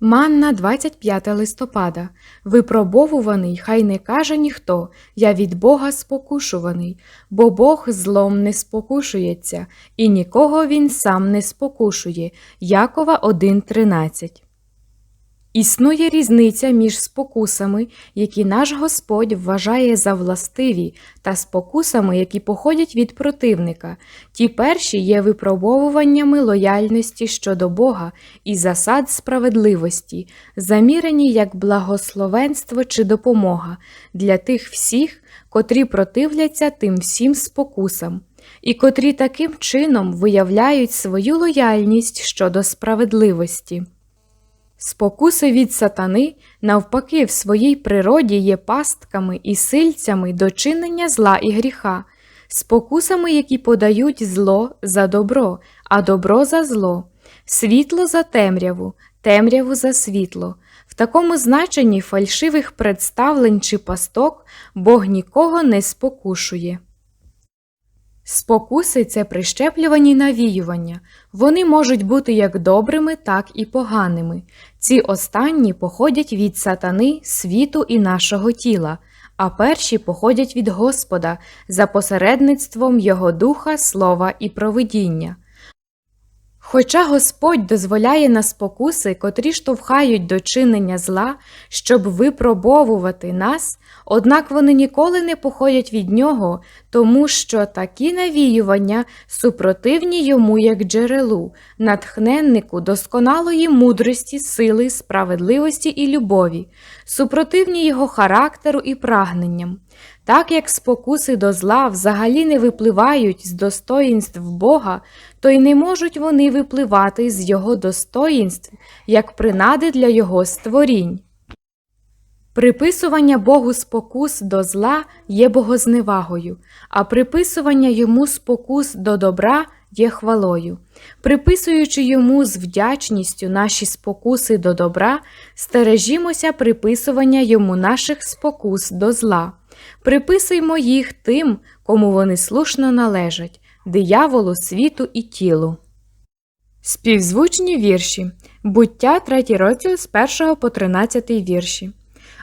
Манна 25 листопада. Випробовуваний, хай не каже ніхто, я від Бога спокушуваний, бо Бог злом не спокушується, і нікого він сам не спокушує. Якова 1.13. Існує різниця між спокусами, які наш Господь вважає за властиві, та спокусами, які походять від противника. Ті перші є випробовуваннями лояльності щодо Бога і засад справедливості, замірені як благословенство чи допомога для тих всіх, котрі противляться тим всім спокусам, і котрі таким чином виявляють свою лояльність щодо справедливості. Спокуси від сатани, навпаки, в своїй природі є пастками і сильцями до чинення зла і гріха, спокусами, які подають зло за добро, а добро за зло, світло за темряву, темряву за світло. В такому значенні фальшивих представлень чи пасток Бог нікого не спокушує. Спокуси це прищеплювані навіювання. Вони можуть бути як добрими, так і поганими. Ці останні походять від сатани, світу і нашого тіла, а перші походять від Господа за посередництвом Його духа, слова і провидіння. Хоча Господь дозволяє на спокуси, котрі штовхають до чинення зла, щоб випробовувати нас, однак вони ніколи не походять від нього, тому що такі навіювання супротивні йому як джерелу, натхненнику досконалої мудрості, сили, справедливості і любові, супротивні його характеру і прагненням. Так як спокуси до зла взагалі не випливають з достоїнств Бога, то й не можуть вони випливати з Його достоїнств, як принади для Його створінь. Приписування Богу спокус до зла є богозневагою, а приписування йому спокус до добра є хвалою. Приписуючи йому з вдячністю наші спокуси до добра, стережімося приписування йому наших спокус до зла. Приписуймо їх тим, кому вони слушно належать дияволу, світу і тілу. Співзвучні вірші. Буття 3 розділ з 1 по 13 вірші.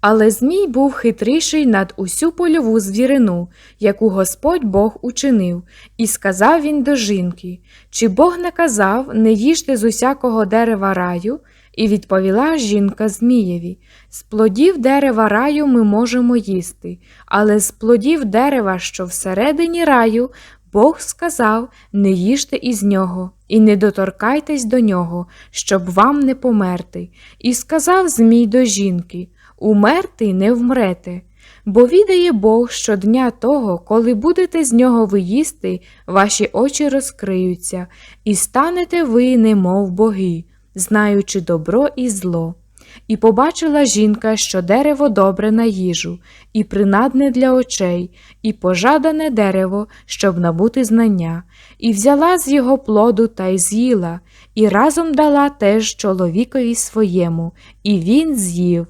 Але Змій був хитріший над усю польову звірину, яку Господь Бог учинив, і сказав він до жінки Чи Бог наказав не їжте з усякого дерева раю? І відповіла жінка Змієві З плодів дерева раю ми можемо їсти, але з плодів дерева, що всередині раю, Бог сказав не їжте із нього, і не доторкайтесь до нього, щоб вам не померти. І сказав Змій до жінки Умерти не вмрете, бо відає Бог, що дня того, коли будете з нього виїсти, ваші очі розкриються, і станете ви, немов боги, знаючи добро і зло. І побачила жінка, що дерево добре на їжу, і принадне для очей, і пожадане дерево, щоб набути знання, і взяла з його плоду та й з'їла, і разом дала теж чоловікові своєму, і він з'їв.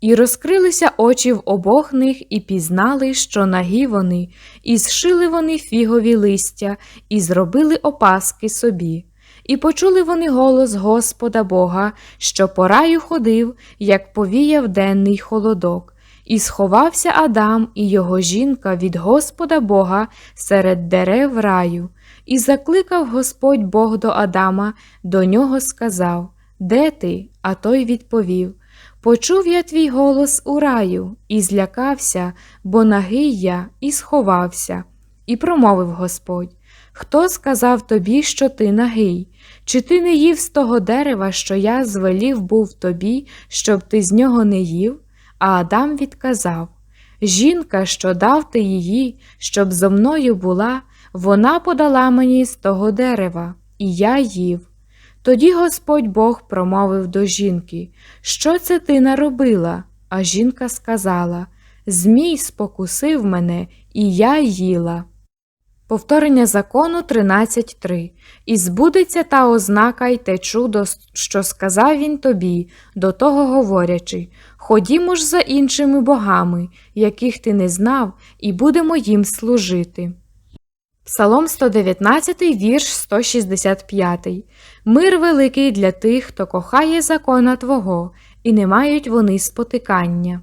І розкрилися очі в обох них, і пізнали, що нагі вони, і зшили вони фігові листя, і зробили опаски собі. І почули вони голос Господа Бога, що по раю ходив, як повіяв денний холодок, і сховався Адам і його жінка від Господа Бога серед дерев раю, і закликав Господь Бог до Адама, до нього сказав Де ти? А той відповів Почув я твій голос у раю, і злякався, бо нагий я і сховався, і промовив Господь Хто сказав тобі, що ти нагий? Чи ти не їв з того дерева, що я звелів був тобі, щоб ти з нього не їв? А Адам відказав Жінка, що дав ти її, щоб зо мною була, вона подала мені з того дерева, і я їв. Тоді Господь Бог промовив до жінки, Що це ти наробила? А жінка сказала Змій спокусив мене, і я їла. Повторення закону 13.3 І збудеться та ознака й те чудо, що сказав він тобі, до того говорячи Ходімо ж за іншими богами, яких ти не знав, і будемо їм служити. Псалом 119, вірш 165. Мир великий для тих, хто кохає закона Твого, і не мають вони спотикання.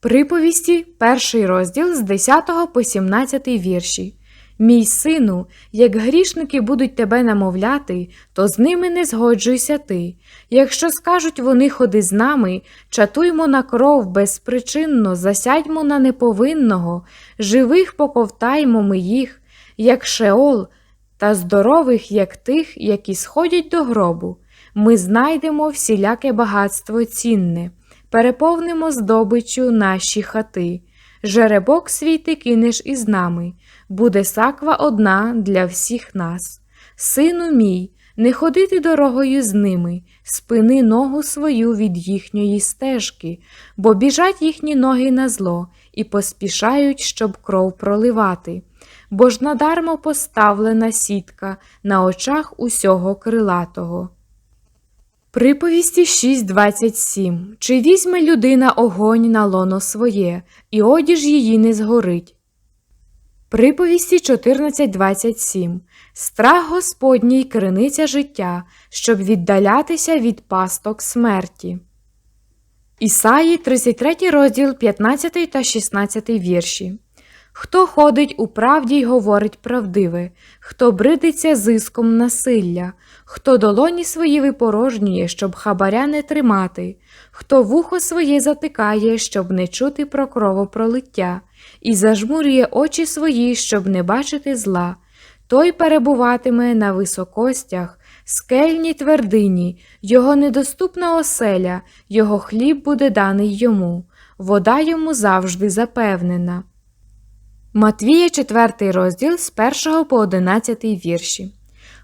Приповісті, перший розділ з 10 по 17 вірші. Мій сину, як грішники будуть тебе намовляти, то з ними не згоджуйся ти. Якщо скажуть вони ходи з нами, чатуймо на кров безпричинно, засядьмо на неповинного, живих поковтаймо ми їх, як шеол, та здорових, як тих, які сходять до гробу. Ми знайдемо всіляке багатство цінне, переповнимо здобичу наші хати. Жеребок свій ти кинеш із нами, буде саква одна для всіх нас. Сину мій, не ходити дорогою з ними, спини ногу свою від їхньої стежки, бо біжать їхні ноги на зло і поспішають, щоб кров проливати. Бо ж надармо поставлена сітка на очах усього крилатого. Приповісті 6.27 Чи візьме людина огонь на лоно своє, і одіж її не згорить? Приповісті 14.27 Страх Господній криниця життя, щоб віддалятися від пасток смерті. Ісаї 33 розділ 15 та 16 вірші. Хто ходить у правді й говорить правдиве, хто бридиться зиском насилля, хто долоні свої випорожнює, щоб хабаря не тримати, хто вухо своє затикає, щоб не чути про кровопролиття, і зажмурює очі свої, щоб не бачити зла, той перебуватиме на високостях, скельній твердині, його недоступна оселя, його хліб буде даний йому, вода йому завжди запевнена. Матвія 4 розділ з 1 по 11 вірші.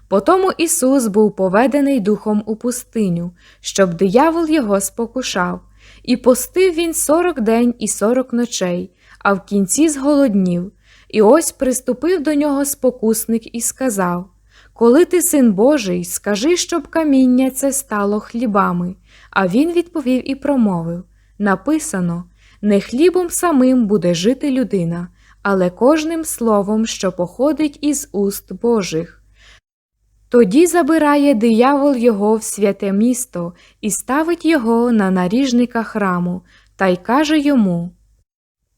Потому Ісус був поведений духом у пустиню, щоб диявол його спокушав, і постив він сорок день і сорок ночей, а в кінці зголоднів. І ось приступив до нього спокусник і сказав Коли ти син Божий, скажи, щоб каміння це стало хлібами. А він відповів і промовив Написано не хлібом самим буде жити людина але кожним словом, що походить із уст Божих. Тоді забирає диявол його в святе місто і ставить його на наріжника храму та й каже йому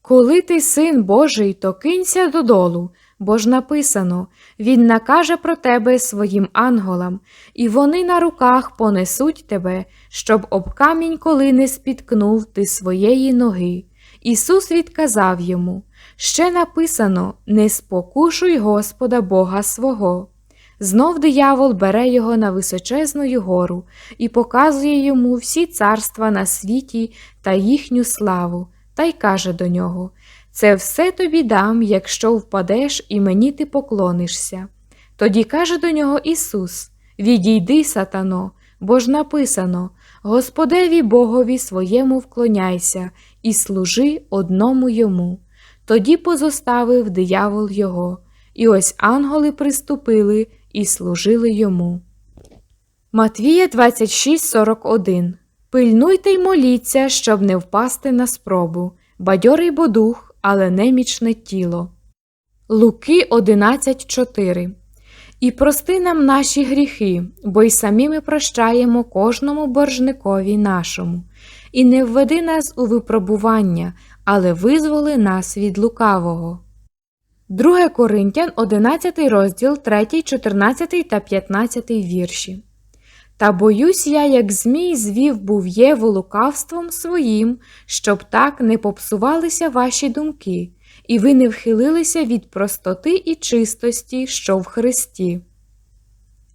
Коли ти син Божий, то кинься додолу, бо ж написано Він накаже про тебе своїм анголам, і вони на руках понесуть тебе, щоб об камінь коли не спіткнув ти своєї ноги. Ісус відказав йому Ще написано Не спокушуй Господа Бога свого. Знов диявол бере його на височезну гору і показує йому всі царства на світі та їхню славу, та й каже до нього Це все тобі дам, якщо впадеш і мені ти поклонишся. Тоді каже до нього Ісус Відійди, сатано, бо ж написано Господеві Богові своєму вклоняйся і служи одному йому. Тоді позоставив диявол його, і ось ангели приступили і служили йому. Матвія 26,41 Пильнуйте й моліться, щоб не впасти на спробу, бадьорий бо дух, але немічне тіло. Луки 11,4 І прости нам наші гріхи, бо й самі ми прощаємо кожному боржникові нашому, і не введи нас у випробування, але визволи нас від лукавого. 2 Коринтян, 11 розділ 3, 14 та 15 вірші. Та боюсь я, як Змій звів був Єву лукавством своїм, щоб так не попсувалися ваші думки, і ви не вхилилися від простоти і чистості, що в Христі.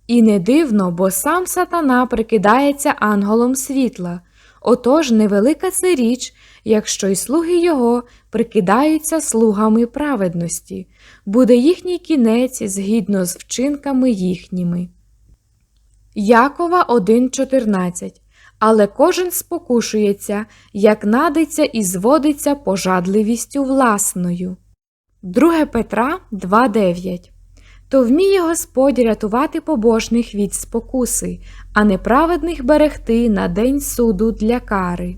І не дивно, бо сам сатана прикидається ангелом світла. Отож невелика це річ, якщо й слуги його прикидаються слугами праведності, буде їхній кінець згідно з вчинками їхніми. Якова 1.14 Але кожен спокушується, як надиться і зводиться пожадливістю власною. 2 Петра 2.9 То вміє Господь рятувати побожних від спокуси, а неправедних берегти на день суду для кари.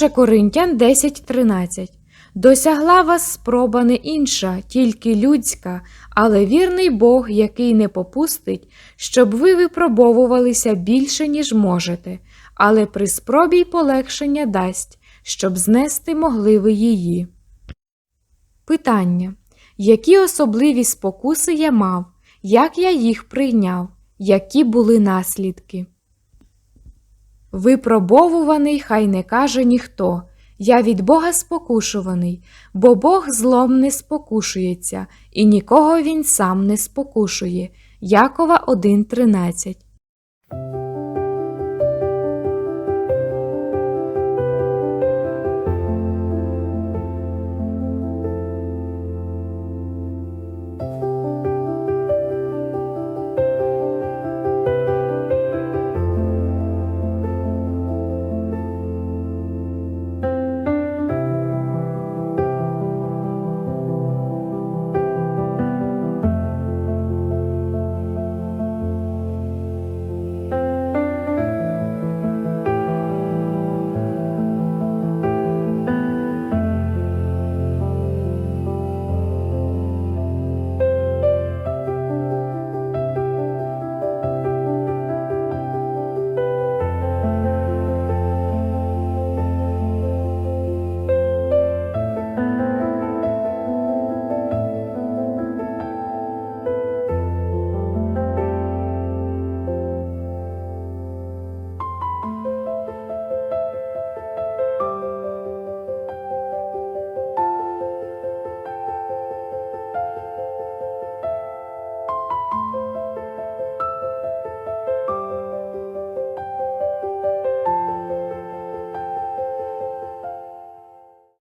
1 Коринтян 10.13 Досягла вас спроба не інша, тільки людська, але вірний Бог, який не попустить, щоб ви випробовувалися більше, ніж можете, але при спробі й полегшення дасть, щоб знести могли ви її. Питання. Які особливі спокуси я мав? Як я їх прийняв? Які були наслідки? Випробовуваний хай не каже ніхто. Я від Бога спокушуваний, бо Бог злом не спокушується, і нікого він сам не спокушує. Якова 1.13